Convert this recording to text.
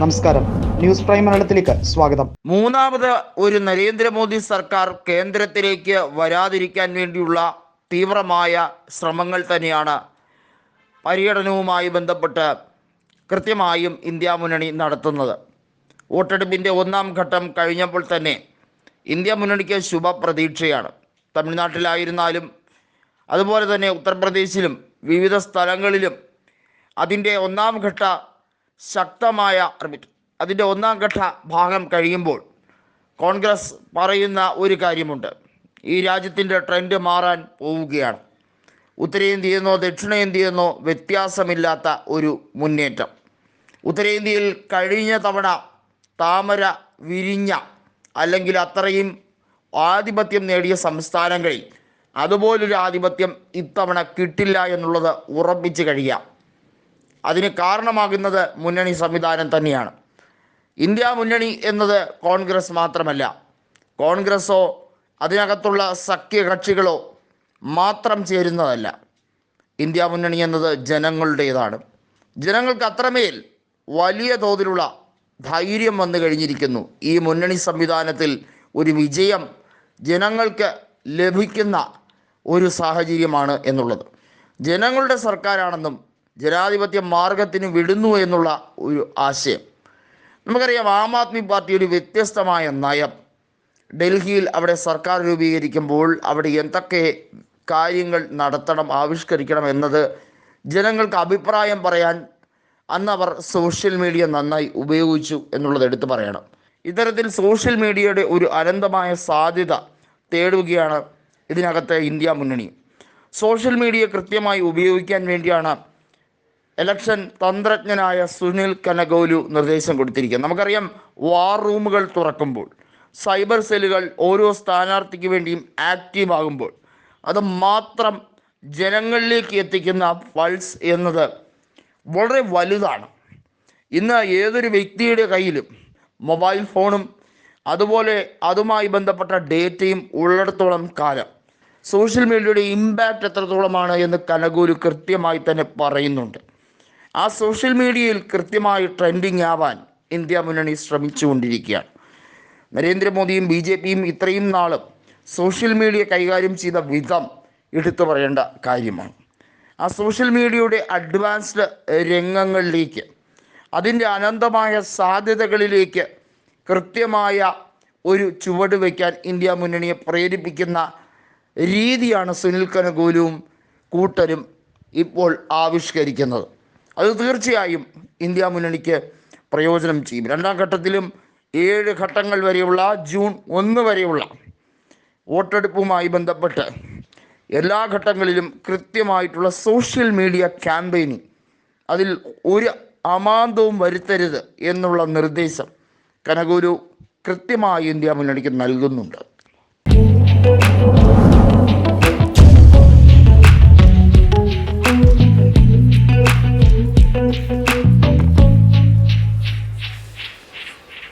നമസ്കാരം. News prime മലയാളത്തിലേക്ക് സ്വാഗതം. മൂന്നാമത് ഒരു നരേന്ദ്രമോദി സർക്കാർ കേന്ദ്രത്തിലേക്ക് വരാതിരിക്കാൻ വേണ്ടിയുള്ള തീവ്രമായ ശ്രമങ്ങൾ തന്നെയാണ് പര്യടനവുമായി ബന്ധപ്പെട്ട് കൃത്യമായും ഇന്ത്യ മുന്നണി നടത്തുന്നത്. വോട്ടെടുപ്പിന്റെ ഒന്നാം ഘട്ടം കഴിഞ്ഞപ്പോൾ തന്നെ ഇന്ത്യ മുന്നണിക്ക് ശുഭപ്രതീക്ഷയാണ്. തമിഴ്നാട്ടിലായിരുന്നാലും അതുപോലെ തന്നെ ഉത്തർപ്രദേശിലും വിവിധ സ്ഥലങ്ങളിലും അതിന്റെ ഒന്നാം ഘട്ട ശക്തമായ റിമിറ്റ് അതിന്റെ ഒന്നാം ഘട്ട ഭാഗം കഴിയുമ്പോൾ കോൺഗ്രസ് പറയുന്ന ഒരു കാര്യമുണ്ട്. ഈ രാജ്യത്തിന്റെ ട്രെൻഡ് മാറാൻ പോവുകയാണ്. ഉത്തരേന്ത്യയെന്നോ ദക്ഷിണേന്ത്യയെന്നോ വ്യത്യാസമില്ലാത്ത ഒരു മുന്നേറ്റം. ഉത്തരേന്ത്യയിൽ കഴിഞ്ഞ തവണ താമര വിരിഞ്ഞ അല്ലെങ്കിൽ അത്രയും ആധിപത്യം നേടിയ സംസ്ഥാനങ്ങളിൽ അതുപോലൊരു ആധിപത്യം ഇത്തവണ കിട്ടില്ല എന്നുള്ളത് ഉറപ്പിച്ച് കഴിയാം അതിന് കാരണമാകുന്നത് മുന്നണി സംവിധാനം തന്നെയാണ്. ഇന്ത്യ മുന്നണി എന്നത് കോൺഗ്രസ് മാത്രമല്ല. കോൺഗ്രസോ അതിനകത്തുള്ള സഖ്യകക്ഷികളോ മാത്രം ചേരുന്നതല്ല. ഇന്ത്യ മുന്നണി എന്നത് ജനങ്ങളുടേതാണ്. ജനങ്ങൾക്ക് അത്രമേൽ വലിയ തോതിലുള്ള ധൈര്യം വന്നു കഴിഞ്ഞിരിക്കുന്നു. ഈ മുന്നണി സംവിധാനത്തിൽ ഒരു വിജയം ജനങ്ങൾക്ക് ലഭിക്കുന്ന ഒരു സാഹചര്യമാണ് എന്നുള്ളത്. ജനങ്ങളുടെ സർക്കാരാണെന്നും ജനാധിപത്യ മാർഗത്തിന് വിടുന്നു എന്നുള്ള ഒരു ആശയം. നമുക്കറിയാം ആം ആദ്മി പാർട്ടി ഒരു വ്യത്യസ്തമായ നയം. ഡൽഹിയിൽ അവിടെ സർക്കാർ രൂപീകരിക്കുമ്പോൾ അവിടെ എന്തൊക്കെ കാര്യങ്ങൾ നടത്തണം ആവിഷ്കരിക്കണം എന്നത് ജനങ്ങൾക്ക് അഭിപ്രായം പറയാൻ അന്ന് അവർ സോഷ്യൽ മീഡിയ നന്നായി ഉപയോഗിച്ചു എന്നുള്ളത് എടുത്തു പറയണം. ഇത്തരത്തിൽ സോഷ്യൽ മീഡിയയുടെ ഒരു അനന്തമായ സാധ്യത തേടുകയാണ് ഇതിനകത്തെ ഇന്ത്യ മുന്നണി. സോഷ്യൽ മീഡിയ കൃത്യമായി ഉപയോഗിക്കാൻ വേണ്ടിയാണ് ഇലക്ഷൻ തന്ത്രജ്ഞനായ സുനിൽ കനഗോലു നിർദ്ദേശം കൊടുത്തിരിക്കുക നമുക്കറിയാം വാർ റൂമുകൾ തുറക്കുമ്പോൾ സൈബർ സെല്ലുകൾ ഓരോ സ്ഥാനാർത്ഥിക്ക് വേണ്ടിയും ആക്റ്റീവ് ആകുമ്പോൾ അത് മാത്രം ജനങ്ങളിലേക്ക് എത്തിക്കുന്ന പൾസ് എന്നത് വളരെ വലുതാണ്. ഇന്ന് ഏതൊരു വ്യക്തിയുടെ കയ്യിലും മൊബൈൽ ഫോണും അതുപോലെ അതുമായി ബന്ധപ്പെട്ട ഡേറ്റയും ഉള്ളിടത്തോളം കാലം. സോഷ്യൽ മീഡിയയുടെ ഇമ്പാക്റ്റ് എത്രത്തോളമാണ് എന്ന് കനകൂര് കൃത്യമായി തന്നെ പറയുന്നുണ്ട്. ആ സോഷ്യൽ മീഡിയയിൽ കൃത്യമായി ട്രെൻഡിങ് ആവാൻ ഇന്ത്യ മുന്നണി ശ്രമിച്ചുകൊണ്ടിരിക്കുകയാണ്. നരേന്ദ്രമോദിയും ബി ജെ പിയും ഇത്രയും നാളും സോഷ്യൽ മീഡിയ കൈകാര്യം ചെയ്ത വിധം എടുത്തു പറയേണ്ട കാര്യമാണ്. ആ സോഷ്യൽ മീഡിയയുടെ അഡ്വാൻസ്ഡ് രംഗങ്ങളിലേക്ക് അതിന്റെ അനന്തമായ സാധ്യതകളിലേക്ക് കൃത്യമായ ഒരു ചുവട് വയ്ക്കാൻ ഇന്ത്യ മുന്നണിയെ പ്രേരിപ്പിക്കുന്ന രീതിയാണ് സുനിൽ കനകൂലും കൂട്ടരും ഇപ്പോൾ ആവിഷ്കരിക്കുന്നത്. അത് തീർച്ചയായും ഇന്ത്യ മുന്നണിക്ക് പ്രയോജനം ചെയ്യും. രണ്ടാം ഘട്ടത്തിലും ഏഴ് ഘട്ടങ്ങൾ വരെയുള്ള ജൂൺ ഒന്ന് വരെയുള്ള വോട്ടെടുപ്പുമായി ബന്ധപ്പെട്ട് എല്ലാ ഘട്ടങ്ങളിലും കൃത്യമായിട്ടുള്ള സോഷ്യൽ മീഡിയ ക്യാമ്പയിനിങ് അതിൽ ഒരു അമാന്തവും വരുത്തരുത് എന്നുള്ള നിർദ്ദേശം കനകൂരു കൃത്യമായി ഇന്ത്യ മുന്നണിക്ക് നൽകുന്നുണ്ട്.